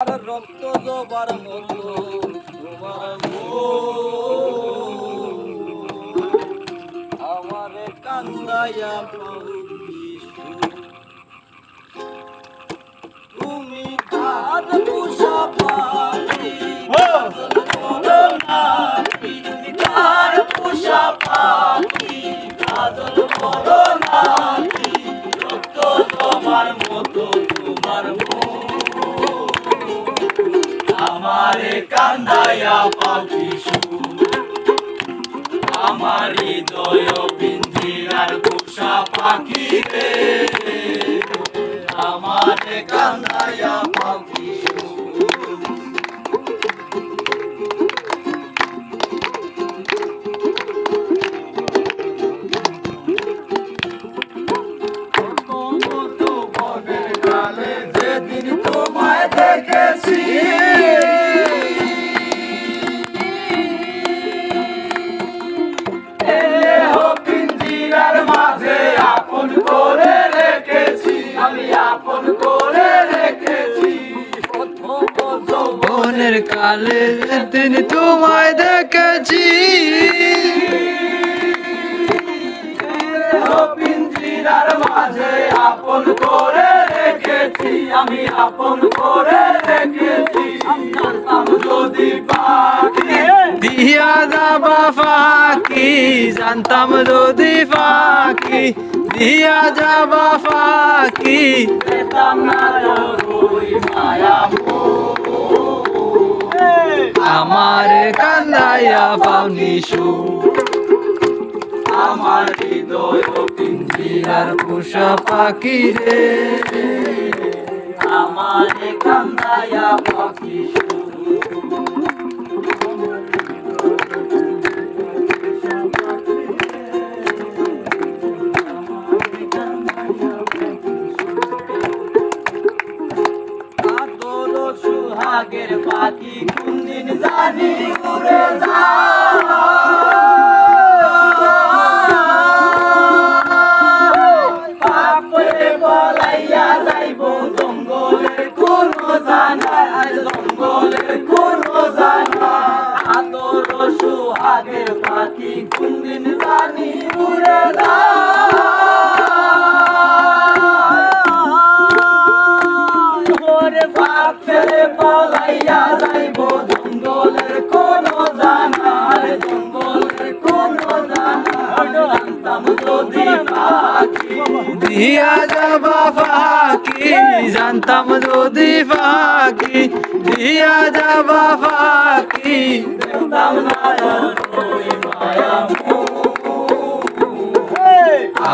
রক্ত জবার মতো তোমার। আমারে কান্দাইয়া আমারে কান্দায়া পাখি আমার হৃদয় আর পোষা পাখি রে। আমারে কান্দায়া পাখি বনের কালে দিন তোমায় দেখেছি। পিঞ্জিরার মাঝে আপন করে রেখেছি আমি আপন করে রেখেছি। যদি পাখি দিয়া যাবা ফাঁকি জানতাম যদি ফাঁকি। দিয়া যাবা ফাঁকি। মায়া আমার কান্দাইয়া পাওনি সুখ আমার হৃদয় পিঞ্জিরার পাখি রে আমার কান্দায়া পাখি a vigorezar. দিয়া যাবা ফাঁকি, জানতাম যদি ফাঁকি। দিয়া যাবা ফাঁকি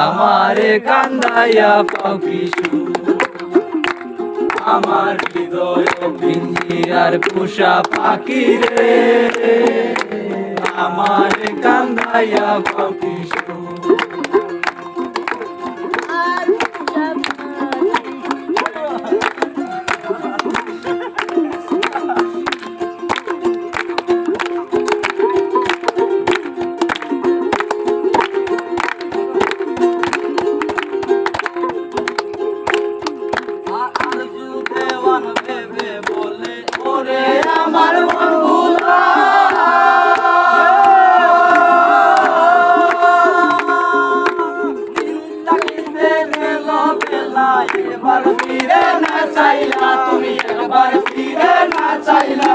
আমারে কান্দাইয়া পাখি সুখ আমার হৃদয় পিঞ্জিরার পোষা পাখি রে। আমার কান্দাইয়া পাখি এবার ফিরে না চাইলা, তুমি একবার ফিরে না চাইলা।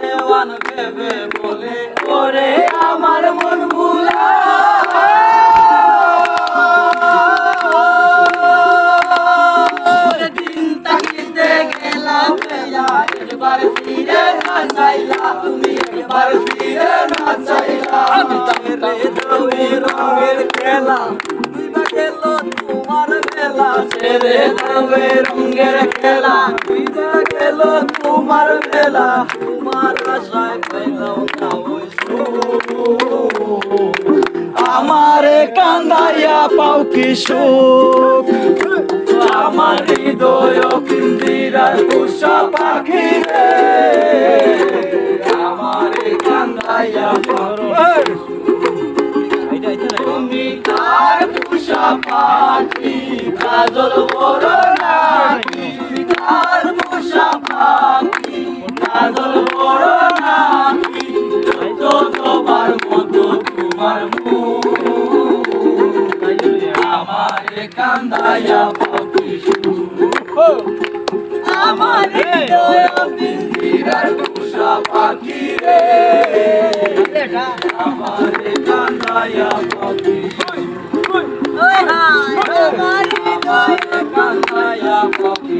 দেওয়ান ভেবে বলে ওরে আমার মন ভুলা। দিন তাকিতে গেলাম একবার ফিরে একবার ফিরে না চাইলা। রঙের খেলা বেলা ছেড়ে দাবে রঙের খেলা। তোমার বেলা। তোমার আশায় পাইলাম না আমারে কান্দাইয়া পাও কি সুখ? আমার হৃদয় পিন্দিরার পোষা পাখি রে আমার কান্দাইয়া পারো তার পুষা পাখি, কাজল বড় নাকি তার পুষা পাখি, কাজল বড় নাকি যত মতো তোমার আমার কান্দায়া পাখি আমার পুষা পাখি রে। আমার কান্দায়া পাখি কান্দাইয়া পাখি